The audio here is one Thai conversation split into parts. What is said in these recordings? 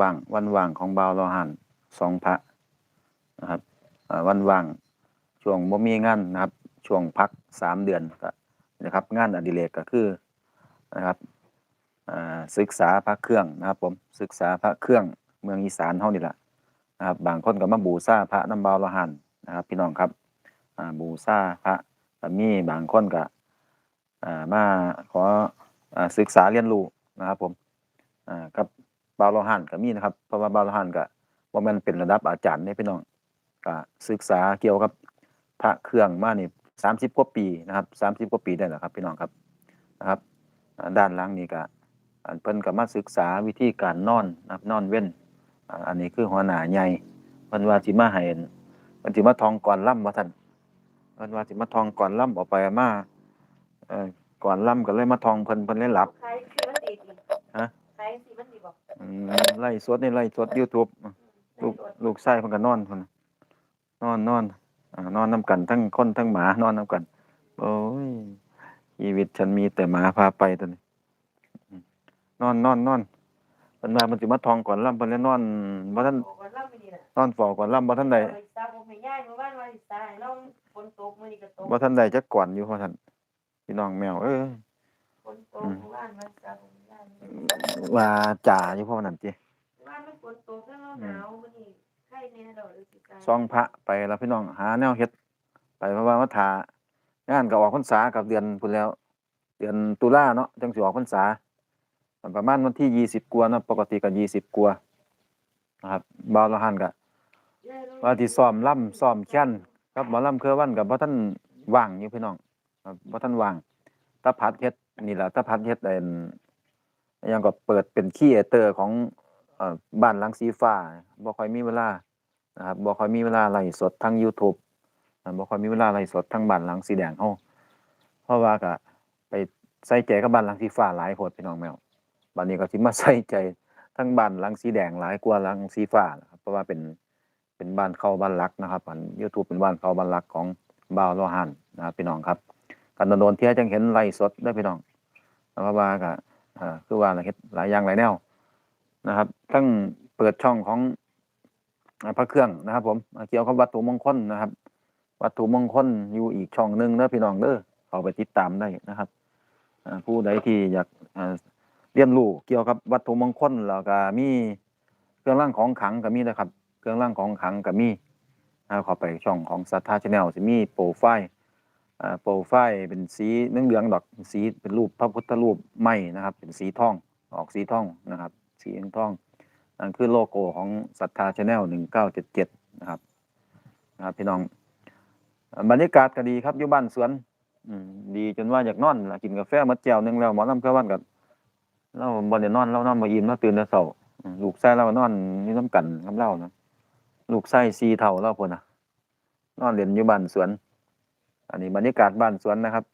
ว่างวันว่างของบ่าวรอหันสองพระนะครับวันว่างช่วงบ่มีงานนะครับ ช่วงพักสามเดือนก็นะครับ งานอดิเรกก็คือนะครับศึกษาพระเครื่องนะครับ ผมศึกษาพระเครื่องเมืองอีสานเฮานี่แหละนะครับบางคนก็มาบูชาพระน้ำบ่าวรอหันนะครับ พี่น้องครับบูชาพระมีบางคนก็มาขอศึกษาเรียนรู้นะครับ ผมกับ บาโลหันก็มีนะครับ เพราะว่าบาโลหันก็ว่ามันเป็นระดับอาจารย์เนี่ยพี่น้องก็ศึกษาเกี่ยวกับพระเครื่องมานี่สามสิบกว่าปีนะครับสามสิบกว่าปีได้แล้วครับพี่น้องครับนะครับ ด้านล่างนี่ก็อันเพิ่นก็มาศึกษาวิธีการนอนนะครับนอนเว้นอันนี้คือหัวหน้าใหญ่เพิ่นว่าสิมาให้เพิ่นสิมาทองก่อนล่ำว่าท่านเพิ่นว่าสิมาทองก่อนล่ำออกไปมาเอ่อก่อนล่ำก็เลยมาทองเพิ่นเพิ่นเลยหลับใครสิมันดีดีฮะใครสิมันดีบ อืมไล่สดนี่ไล่สด YouTube ลูกลูกชายเพิ่นก็นอนพุ่นน่ะนอนนอนอ่านอนนํกันทั้งคนทั้งหมานอนนํกัน โอ้ยชีวิตฉันมีแต่หมาพาไปตัวนี้นอนนอนนอนเพิ่นว่ามันสิมาทองก่อนล่ำเพิ่นเลยนอนบ่ทันบอกว่าเล่าไม่ดีน่ะนอนฝ้าก่อนล่ำบ่ทันได้ไปตาผมให้ย่ายเมื่อวานว่าสิตายน้องฝนตกมื้อนี้ก็ตกบ่ทันได้จักก่อนอยู่ว่าซั่นพี่น้องแมวเอ้ย ฝนตกเมื่อวานว่ตาผม ว่าจ่าอยู่เพราะนั่นติมื่อวานมันฝนตกแล้วหนาวมื้อนี้ไข้แน่ดอกเลยสิตายซองพระไปแล้วพี่น้องหาแนวเฮ็ด ไปเพราะว่ามาทางานก็ออกพรรษากับเดือนพุ่นแล้ว เดือนตุลาเนาะจังสิออกพรรษาประมาณวันที่ยี่สิบกว่าเนาะปกติก็ยี่สิบกว่านะครับบ่าวละหันก็ว่าที่ซ้อมล่ำซ้อมแค้นกับหมอลำเครือวันก็บ่ทันว่างอยู่พี่น้องครับบ่ทันว่างตาพัดเฮ็ดนี่ล่ะตาพัดเฮ็ดไอ้อันอิห ยังก็เปิดเป็นคีเอเตอร์ของอบ้านลังสีฟ้าบ่ค่อยมีเวลานะครับบ่ค่อยมีเวลาไลฟ์สดทาง YouTube อ่าบ่ค่อยมีเวลาไลฟ์สดทางบ้านลังสีแดงเฮาเพราะว่าก็ไปใส่ใจกับบ้านลังสีฟ้าหลายโพดพี่น้องแมวบัดนี้ก็สิมาใส่ใจทั้งบ้านลังสีแดงหลายกว่าลังสีฟ้านะครับเพราะว่าเป็นเป็นบ้านเข้าบ้านหลักนะครับอัน YouTube เป็นบ้านเข้าบ้านหลักของบ่าวโลหันนะครับพี่น้องครับกันโดนเที่ยจังเห็นไลฟ์สดได้พี่น้องเพราะว่าก็ อ่าคือว่าเฮ็ดหลายอย่างหลายแนวนะครับทั้งเปิดช่องของพระเครื่องนะครับ ผมเกี่ยวกับวัตถุมงคลนะครับ วัตถุมงคลอยู่อีกช่องหนึ่งเด้อพี่น้องเด้อเข้าไปติดตามได้นะครับผู้ใดที่อยากเรียนรู้เกี่ยวกับวัตถุมงคลแล้วก็มีเครื่องร่างของขังก็มีนะครับ เครื่องร่างของขังก็มีเข้าไปช่องของสัทธาชาแนลสิมีโปรไฟล์ โปรไฟล์เป็นสีเหลืองๆดอกสีเป็นรูปพระพุทธรูปไม้นะครับ เป็นสีทองออกสีทองนะครับ สีทองนั่นคือโลโก้ของศรัทธาชาแนลหนึ่งเก้าเจ็ดเจ็ดนะครับนะครับพี่น้องบรรยากาศก็ดีครับอยู่บ้านสวนอืดีจนว่าอยากนอนละกินกาแฟหมดแก้วนึงแล้วหมอลำเพื่อวันกับเราบ่ได้นอนเรานอนบ่อิ่มเราตื่นแต่เช้าลูกชายเรานอนอยู่นํกันกับเรานะลูกชาย4เท่าเราพนน่ะนอนเล่นอยู่บ้านสวน อันนี้บรรยากาศบ้านสวนนะครับ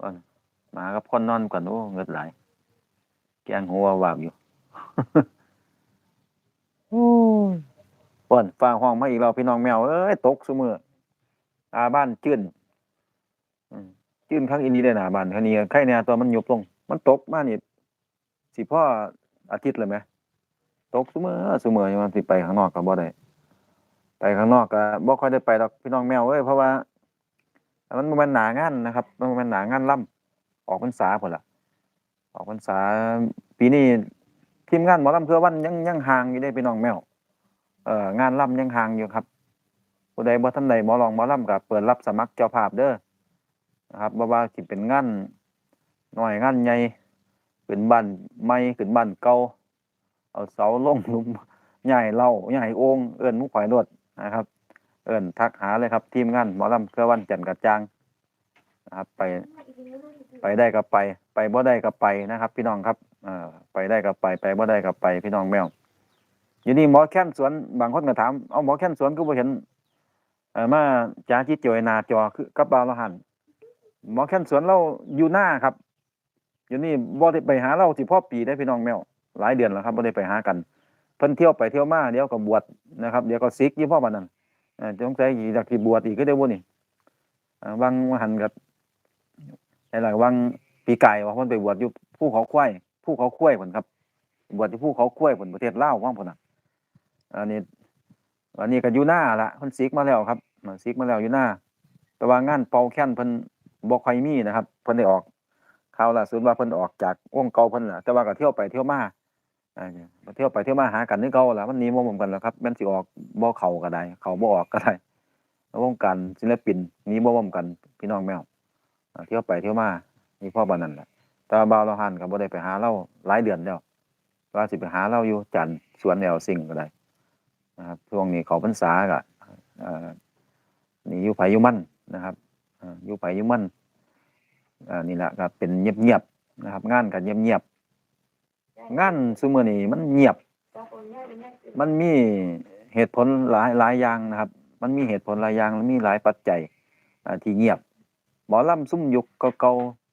ว่าหมากับคนนอนกันโอ้เงิดหลาย แกงหัววาบอยู่โอ้ยป่อนฟ้าห้องมาอีกแล้วพี่น้องแมวเอ้ยตกซุมือตาบ้านจื้นอืมจื้นข้างอินนี้ได้หนาบ้านคันนี้ไข่แน่ตัวมันยุบลง มันตกมานี่สิพ่ออาทิตย์เลยไหมตกซุมือซุมือยังมันสิไปข้างนอกก็บ่ได้ไปข้างนอกก็บ่ค่อยได้ไปดอกพี่น้องแมวเอ้ยเพราะว่า มันมันหนางานนะครับ มันมันหนางานล่ำออกพรรษาพุ่นล่ะ ออกพรรษา ปีนี้ทีมงานหมอลำเพื่อวันยังยังห่างอยู่ได้พี่น้องแมวเอ่องานล่ำยังห่างอยู่ครับผู้ใดบ่ทันใดหมอลองหมอลำก็เปิดรับสมัครเจ้าภาพเด้อนะครับบ่ว่าสิเป็นงานน้อยงานใหญ่ขึ้นบ้านใหม่ขึ้นบ้านเก่าเอาเสาลงลุมใหญ่เหล่าใหญ่โองเอิ้นมุข่อยรวดนะครับ เอิ้นทักหาเลยครับ ทีมงานหมอลำเพื่อวันจันกระจางนะครับ ไปไปได้ก็ไป ไปบ่ได้ก็ไปนะครับ พี่น้องครับเออไปได้ก็ไป ไปบ่ได้ก็ไป พี่น้องแมวอยู่นี่หมอแค้นสวนบางคนก็ถามเอาหมอแค้นสวนก็บ่เห็นเอ่อมาจ้าจิตจอยนาจอคือกับบาลหันหมอแค้นสวนเราอยู่หน้าครับอยู่นี่บ่ได้ไปหาเราสิพ่อปีได้พี่น้องแมวหลายเดือนแล้วครับบ่ได้ไปหากันเพิ่นเที่ยวไปเที่ยวมาเดี๋ยวก็บวชนะครับเดี๋ยวก็ซิกยู่พ่อบัดนั้น อ่อสงสัยอยากสิบวชอีกก็ได้บ่นี่เอ่อบางหันกับหลายวังปีไก่ว่าเพิ่นไปบวชอยู่ภูเขาควายภูเขาควายพุ่นครับ บวชที่ภูเขากล้วยผลประเทศลาวว่างพุ่นน่ะอันนี้อันนี้ก็อยู่หน้าละเพิ่นซิกมาแล้วครับมาซิกมาแล้วอยู่หน้า แต่ว่างานเป่าแค้นเพิ่นบ่ค่อยมีนะครับ เพิ่นได้ออกข่าวล่าสุดว่าเพิ่นออกจากวงเก่าเพิ่นล่ะแต่ว่าก็เที่ยวไปเที่ยวมา อ่าเที่ยวไปเที่ยวมาหากันคือเก่าละมันหนีบ่มกันแล้วครับแม่นสิออกบ่เข้าก็ได้ เข้าบ่ออกก็ได้วงการศิลปินนีบ่มกันพี่น้องแมวเที่ยวไปเที่ยวมามีพ่อปานนั้นแหละแต่ว่าบ่าวเราหันก็บ่ได้ไปหาเราหลายเดือนแล้วว่าสิไปหาเราอยู่จันทร์สวนแนวสิ่งก็ได้นะครับช่วงนี้เขาพรรษาก็นี่อยู่ไผอยู่มั่นนะครับอยู่ไปอยู่มันอ่านี่แหละครับเป็นเงียบๆนะครับ งานกันเงียบๆ งานซุมื้อนี้มันเงียบ มันมีเหตุผลหลายหลายอย่างนะครับ มันมีเหตุผลหลายอย่างมีหลายปัจจัยอ่าที่เงียบหมอลำซุ่มยุคเก่า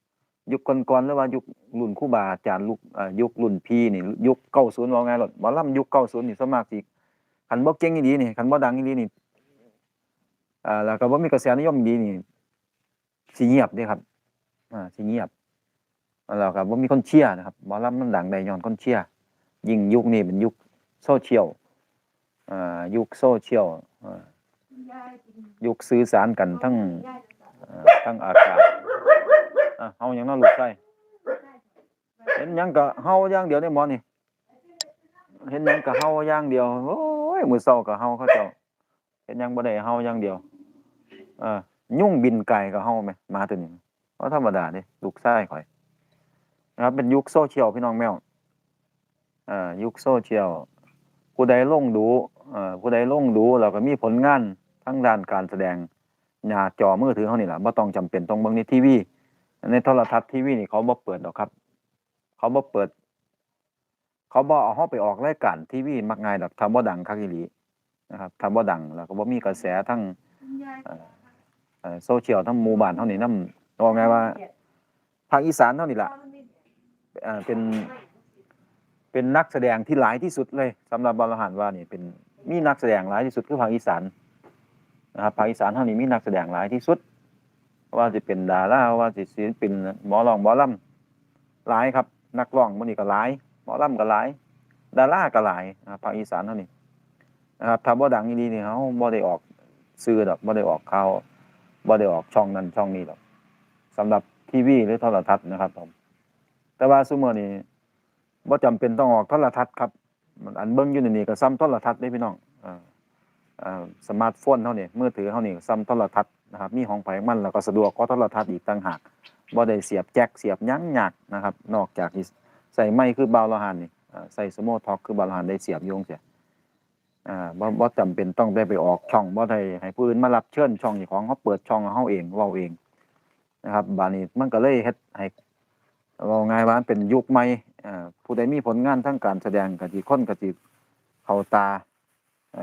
ๆยุคก่อนๆหรือว่ายุครุ่นครูบาอาจารย์ลุกยุครุ่นพี่นี่ยุค90ว่าไงล่ะหมอลำยุค90นี่ส่วนมากสิคันบ่เก่งอีหลีนี่คันบ่ดังอีหลีนี่อ่าแล้วก็บ่มีกระแสนิยมอีหลีนี่สิเงียบเด้ครับอ่าสิเงียบ แล้วก็บ่มีคนเชียร์นะครับหมอลำมันดังได้ย้อนคนเชียร์ยิ่งยุคนี้เป็นยุคโซเชียลอ่ายุคโซเชียลอ่ายุคสื่อสารกันทั้งย้ายอ่าทั้งอากาศอะเฮายังเนาลูกไสเห็นหยังก็เฮาอย่างเดียวได้หมอนี่ เห็นหยังก็เฮาอย่างเดียว โอ้ยมื้อเช้าก็เฮาเขาเจ้าเห็นหยังบ่ได้เฮาอย่างเดียวเอ่ายุ่งบินไก่ก็เฮาแหมหมาตัวนี้บ่ธรรมดาเด้ลูกไส้ข่อย นะครับเป็นยุคโซเชียลพี่น้องแมวอ่ายุคโซเชียลผู้ใดลงดูอ่อผู้ใดลงดูแล้วก็มีผลงานทั้งด้านการแสดงหน้าจอมือถือเฮานี่แหละบ่ต้องจำเป็นต้องเบิ่งในทีวีในโทรทัศน์ทีวีนี่เขาบ่เปิดดอกครับ เขาบ่เปิด เขาบ่เอาเฮาไปออกรายการทีวีมักง่ายดอกถ้าบ่ดังคักอีหลีนะครับถ้าบ่ดังแล้วก็บ่มีกระแสทั้งโซเชียลทั้งหมู่บ้านเฮานี่นำว่าไงว่าภาคอีสานเฮานี่ล่ะ อ่อเป็นเป็นนักแสดงที่หลายที่สุดเลยสำหรับบอลหันว่านี่เป็นมีนักแสดงหลายที่สุดคือภาคอีสานนะครับภาคอีสานเท่านี้มีนักแสดงหลายที่สุด ว่าจะเป็นดาราว่าจะศิลปินหมอรองหมอลำหลายครับ นักร้องมันนี่ก็หลายหมอลำก็หลาย ดาราก็หลายนะครับภาคอีสานเท่านี้นะครับถ้าบ่ดังอีดีนี่เขาบ่ได้ออกซื้อดอกบ่ได้ออกข่าวบ่ได้ออกช่องนั้นช่องนี้ดอกสำหรับทีวีหรือโทรทัศน์นะครับผม แต่ว่าซุมื้อนี้บ่จำเป็นต้องออกโทรทัศน์ครับมันอันเบิ่งอยู่ในนี่ก็ซ้ำโทรทัศน์เด้พี่น้องอ่าอ่าสมาร์ทโฟนเฮานี่มือถือเฮานี่ซ้ำโทรทัศน์นะครับมีของไผของมันแล้วก็สะดวกกว่าโทรทัศน์อีกต่างหากบ่ได้เสียบแจ็คเสียบยั้งหยากนะครับ นอกจากใส่ไมค์คือบาวลหันนี่ใส่สโมท็อกคือบาวลหันได้เสียบโยงเสียอ่าบ่บ่จำเป็นต้องได้ไปออกช่องบ่ได้ให้ผู้อื่นมารับเชิญช่องเจ้าของเฮาเปิดช่องของเฮาเองเว้าเองนะครับบานี้มันก็เลยเฮ็ดให้ เราง่ายว่าเป็นยุคใหม่ผู้ใดมีผลงานทางการแสดงก็สิค้นก็สิเข้าตา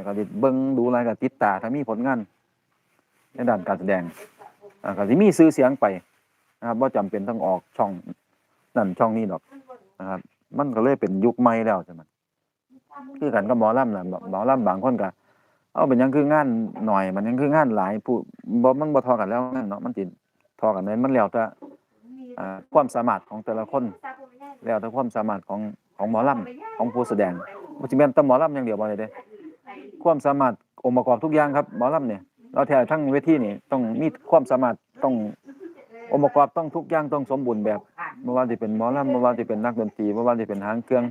ก็สิเบิ่งดูแลก็ติดตาถ้ามีผลงานในด้านการแสดงก็สิมีชื่อเสียงไปนะครับบ่าจำเป็นต้องออกช่องนั่นช่องนี้ดอกนะครับ มันก็เลยเป็นยุคใหม่แล้วใช่มั้ยคือกันกับหมอลำล่ะหมอหมอลำบางคนก็เอาเป็นยังคืองานหน่อยมันยังคืองานหลายผู้บ่มันบ่ทอกันแล้วนั่นเนาะมันสิเทอกันได้มันแล้วแต่ ความสามารถของแต่ละคน แล้วแต่ความสามารถของของหมอลำของผู้แสดงบ่สิแม่นแต่หมอลำอย่างเดียวบ่ได้เด้ความสามารถองค์ประกอบทุกอย่างครับหมอลำเนี่ยเราแท้ทั้งเวทีนี่ต้องมีความสามารถต้ององค์ประกอบต้องทุกอย่างต้องสมบูรณ์แบบบ่ว่าสิเป็นหมอลำบ่ว่าสิเป็นนักดนตรีบ่ว่าสิเป็นหางเครื่อง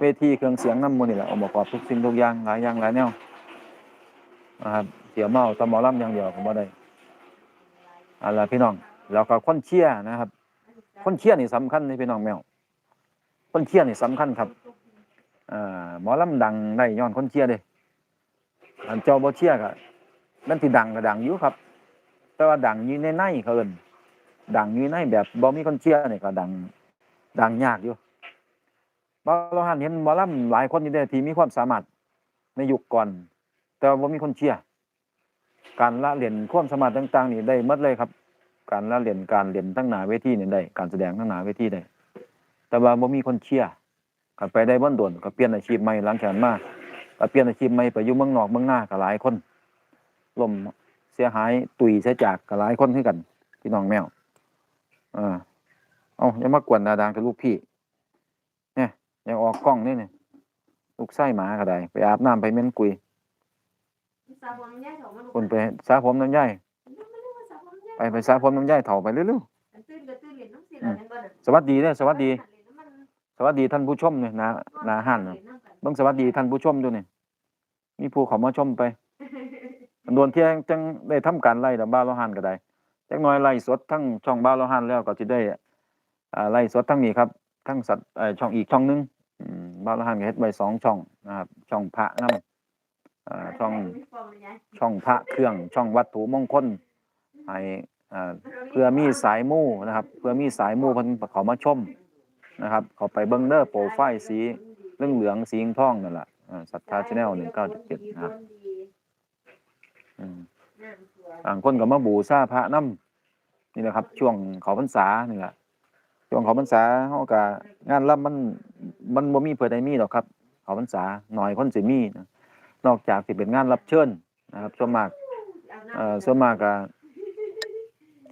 เวทีเครื่องเสียงน้ำมู่นี่แหละองค์ประกอบทุกสิ่งทุกอย่างหลายอย่างหลายแนวนะครับเสียเมาแต่หมอลำอย่างเดียวก็บ่ได้เอาล่ะพี่น้องแล้วก็คนเชียร์นะครับ คนเชียร์นี่สำคัญในพี่น้องแมวคนเชียร์นี่สำคัญครับอ่าหมอลำดังได้ย้อนคนเชียร์เด้อันเจ้าบ่เชียร์ก็มันสิดังก็ดังอยู่ครับ แต่ว่าดังอยู่ในในเขาเอิ้นดังอยู่ในแบบบ่มีคนเชียร์นี่ก็ดัง ดังยากอยู่บ่เราหันเห็นหมอลำหลายคนอยู่เด้ที่มีความสามารถในยุคก่อน แต่ว่าบ่มีคนเชียร์การละเล่นความสามารถต่าง ๆ นี่ได้หมดเลยครับ การละเล่นการเล่นทั้งหน้าเวทีนี่ได้การแสดงทั้งหน้าเวทีได้แต่ว่าบ่มีคนเชียร์กันไปได้บ่โดนก็เปลี่ยนอาชีพใหม่หลังจากนั้นมาก็เปลี่ยนอาชีพใหม่ไปอยู่เมืองนอกเมืองนาก็หลายคนล่มเสียหายตุยเสียจากก็หลายคนคือกันพี่น้องแมวอ่าเอ้าอย่ามากวนดาดางกับลูกพี่เนี่ยอยากออกกล้องนี่นี่ลูกไส้หมาก็ได้ ไปอาบน้ำไปเหม้นกุยสาวผมแย่ถอมาคนไปสระผมน้ำย่าย ไปไปสระผมน้ำย่ายเถ่าไปเร็วตื่นก็ตื่นเล่นน้ำสิล่ะนั่นบ่น่ะๆสวัสดีเด้อสวัสดี สวัสดีท่านผู้ชมเนี่ยนะนาหันน่ะเบิ่งสวัสดีท่านผู้ชมดูนี่มีผู้เขามาชมไป โดนเที่ยงจังได้ทำการไล่ดอกบ้าวโลหันก็ได้จักหน่อยไล่สดทั้งช่องบ้าวโลหันแล้วก็สิได้อ่าไล่สดทั้งนี้ครับ ทั้งสัตว์เอ่อช่องอีกช่องหนึงอืมบ้าวโลหันก็เฮ็ดไว้สองช่องนะครับ ช่องพระนำอ่าช่อง ช่องพระเครื่องช่องวัตถุมงคลให้อ่า เพื่อมีสายมู่นะครับ เพื่อมีสายมู่เพิ่นเขามาชมนะครับเขาไปเบิ่งเด้อโปรไฟล์สีเหลืองเหลืองสีทองนั่นแหละอ่าศรัทธาชาแนล1977นะครับอืมบางคนก็มาบูชาพระนํนี่แหละครับ ช่วงเขาพรรษานี่แหละช่วงเขาพรรษาเฮาก็งานรับมันมันบ่มีเพื่อใดมีหรอกครับ เขาพรรษาหน้อยคนสิมีนะนอกจากสิเป็นงานรับเชิญนะครับส่วนมากเอ่อส่วนมากก็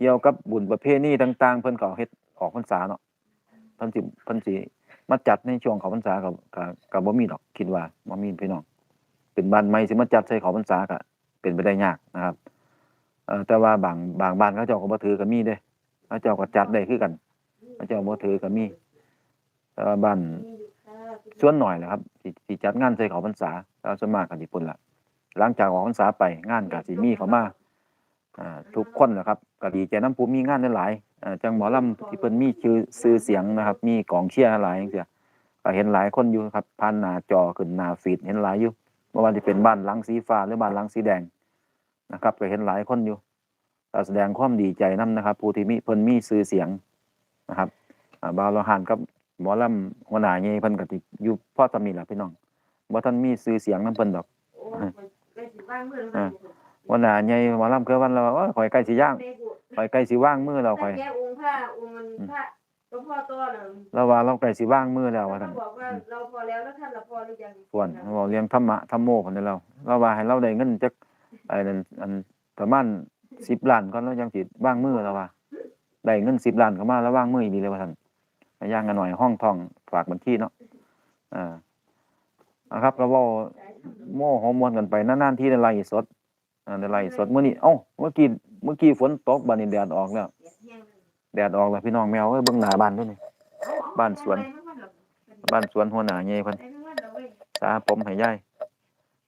เกี่ยวกับบุญประเพณีต่าง ๆ เพิ่นก็เฮ็ดออกพรรษาเนาะเพิ่นสิเพิ่นสิมาจัดในช่วงเขาพรรษาก็ก็ก็บ่มีดอกคิดว่าบ่มีพี่น้องเป็นบ้านใหม่สิมาจัดใส่เขาพรรษาก็เป็นไปได้ยากนะครับเอ่อแต่ว่าบางบางบ้านเขาเจ้าก็บ่ถือก็มีเด้เขาเจ้าก็จัดได้คือกันเขาเจ้าบ่ถือก็มีแต่ว่าบ้านส่วนหน่อยแหละครับสิสิจัดงานใส่เขาพรรษาแล้วส่วนมากก็สิพุ่นล่ะหลังจากออกพรรษาไปงานก็สิมีเข้ามา อ่าทุกคนนะครับก็ดีใจน้ำผู้มีงานหลายๆอ่าจังหมอลำที่เพิ่นมีชื่อชื่อเสียงนะครับ มีกองเชียร์หลายจังซี่ก็เห็นหลายคนอยู่ครับผ่านหน้าจอขึ้นหน้าฟีดเห็นหลายอยู่บ่ว่าสิเป็นบ้านหลังสีฟ้าหรือบ้านหลังสีแดงนะครับ ก็เห็นหลายคนอยู่ก็แสดงความดีใจนํนะครับ ผู้ที่มีเพิ่นมีชื่อเสียงนะครับอ่าบาวโลหานกับหมอลำหัวหน้าใหญ่เพิ่นก็สิอยู่พอสำนี้ล่ะพี่น้องบ่ทันมีชื่อเสียงนํเพิ่นดอกวั นหน้าใหญ่หมอลำเคือวันเราว่าโอ้ยข่อยใกล้สิย่างข่อยใกล้สิว่างมือแล้วข่อย แกองค์พระองค์มันพระหลวงพ่อโตน่ะเราว่าเราใกล้สิว่างมือแล้วว่าท่าท่านนบอกว่าเราพอแล้วแล้วท่านละพอหรือยังส่วนเราบอกเรียงธรรมะธรรมโมคนนี้เราเราว่าให้เราได้เงินจักไอ้นั่นอันประมาณ10ล้านก่อนแล้วจังสิว่างมือแล้วว่าได้เงิน10ล้านเข้ามาแล้วว่างมืออีกเลยว่าท่านย่างกันหน่อยห้องทองฝากบัญชีเนาะอ่านะครับก็เว้าโม่ฮอร์โมนกันไปนานๆที่ได้ไล่สด อ่าได้ไล่สดมื้อนี้เอ้าเมื่อกี้เมื่อกี้ฝนตกบัดนี้แดดออกแล้วแดดออกแล้วพี่น้องแมวเอ้ยเบิ่งหน้าบ้านด้วยนี่บ้านสวน บ้านสวนหัวหน้าใหญ่เพิ่นสาผมให้ยาย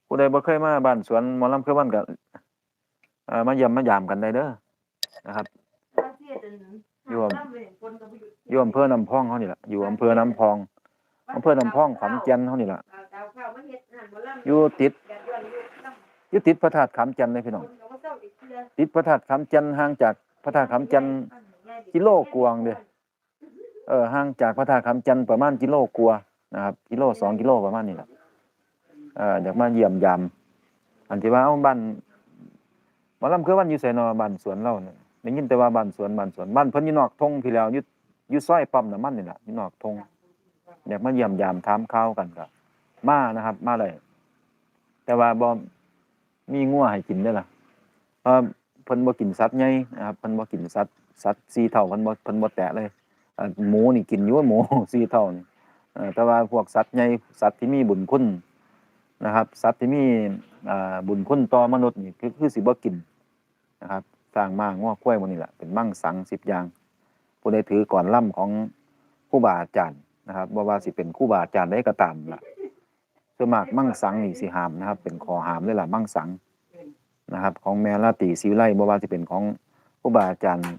ผู้ใดบ่เคยมาบ้านสวนหมอลำคือบ้านก็เอ่อมาเยี่ยมมายามกันได้เด้อนะครับอยู่อำเภอน้ำพองเฮานี่ล่ะอยู่อำเภอน้ำพองอำเภอน้ำพองขอนแก่นเฮานี่ล่ะอยู่ติด ยู่ติดพระธาตุขามจันทน์เลยพี่น้องติดพระธาตุขามจันทน์ห่างจากพระธาตุขามจันทน์กิโลกวางเด้อเออห่างจากพระธาตุคำจันทน์ประมาณกิโลกว่านะครับกิโลสองกิโลประมาณนี้แหละเอ่ออยากมาเยี่ยมยามอันที่ว่าเอาบ้านมอลำคือบ้านอยู่ไสนาะบ้านสวนเราเนี่ยได้ยินแต่ว่าบ้านสวนบ้านสวนบ้านเพิ่นอยู่นอกทงพี่แล้วอยู่อยู่ซอยปั๊มน้ำมันนี่แหละอยู่นอกทงอยากมาเยี่ยมยามถามข่าวกันก็มานะครับ มาเลยแต่ว่าบ่ มีงัวให้กินเด้ล่ะเพราะเพิ่นบ่กินสัตว์ใหญ่นะครับเพิ่นบ่กินสัตว์สัตว์สีเท่าเพิ่นบ่เพิ่นบ่แตะเลยหมูนี่กินอยู่หมูสี่เท่านี่แต่ว่าพวกสัตว์ใหญ่สัตว์ที่มีบุญคุณนะครับ สัตว์ที่มีบุญคุณต่อมนุษย์นี่คือคือสิบ่กินนะครับสร้างมากง้อควยหมดนี่แหละเป็นมั่งสังสิบอย่างผู้ใดถือก่อนล่ำของครูบาอาจารย์นะครับบ่ว่าสิเป็นครูบาอาจารย์ใดก็ตามล่ะ ส่วนมากมั่งสังนี่สิหามนะครับ เป็นข้อหามเลยล่ะมั่งสังนะครับ ของแม่ลาตรีศิวไลบ่ว่าสิเป็นของครูบาอาจารย์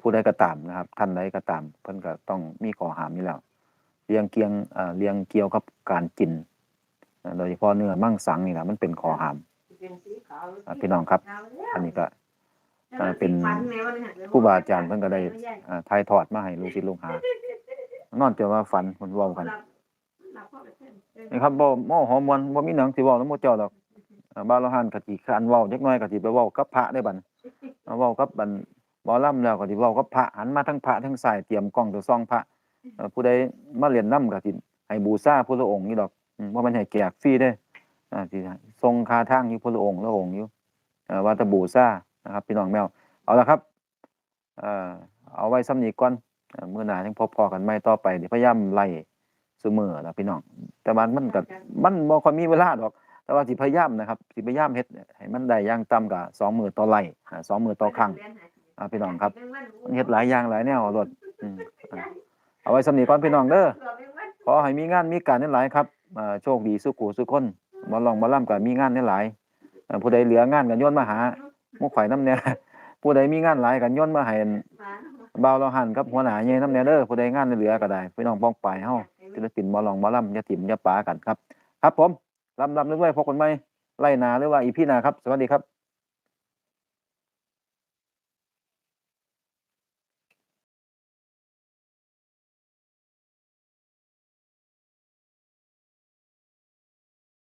ผู้ใดก็ตามนะครับ ท่านใดก็ตาม เพิ่นก็ต้องมีข้อหามอยู่แล้วเรียงเกียงเอ่อเรียงเกี่ยวกับการกินโดยเฉพาะเนื้อมั่งสังนี่แหละมันเป็นข้อหามพี่น้องครับ อันนี้ก็เป็นครูบาอาจารย์เพิ่นก็ได้อ่าถ่ายทอดมาให้ลูกศิษย์ลูกหานอนแต่ว่าฝันเพิ่นว้ากัน นี่ครับบ่หม้อหอมมวนบ่มีหนังสิเว้านำหมู่เจ้าดอกบ้านเราหันก็สิคันเว้าจักหน่อยก็สิไปเว้ากับพระได้บัดเว้ากับบัดหมอลำแล้วก็สิเว้ากับพระหันมาทั้งพระทั้งสายเตรียมกล้องตัวซองพระผู้ใดมาเรียนนำก็สิให้บูชาพระองค์นี่ดอกบ่ม่นให้แจกฟรีเด้อ่าสิทรงคาทางอยู่พระองค์ละองค์อยู่เอ่อว่าตะบูชานะครับ พี่น้องแมวเอาละครับเอ่อเอาไว้ซ้ำนี้ก่อนเมื้อหน้าจังพบพอกันใหม่ต่อไปเดี๋ยวพยายามไล่ ซุมื้อล่ะพี่น้อง แต่ว่ามันก็มันบ่ค่อยมีเวลาดอก แต่ว่าสิพยายามนะครับสิพยายามเฮ็ดให้มันได้อย่างต่ำก็สองมื้อต่อไร่อ่าสองมื้อต่อครั้งอ่าพี่น้องครับมันเฮ็ดหลายอย่างหลายแนวรถอืมอ่าเอาไว้สำนีก่อนพี่น้องเด้อขอให้มีงานมีการหลายๆครับอ่าโชคดีสุขูสุขคนบ่ลองบ่ล่ำก็มีงานหลายๆอ่าผู้ใดเหลืองานก็โยนมาหาหมู่ข่อยนำแน่ผู้ใดมีงานหลายก็โยนมาให้บ่าวเราหันกับหัวหน้าใหญ่นำแน่เด้อผู้ใดงานเหลือก็ได้พี่น้องป้องปลายเฮา ศิลปินมอลองมอล่ำยาถิ่มยาปากันครับ ครับผมลำลำนึกไว้พบกันไหมไล่นาหรือว่าอีพี่นาครับ สวัสดีครับ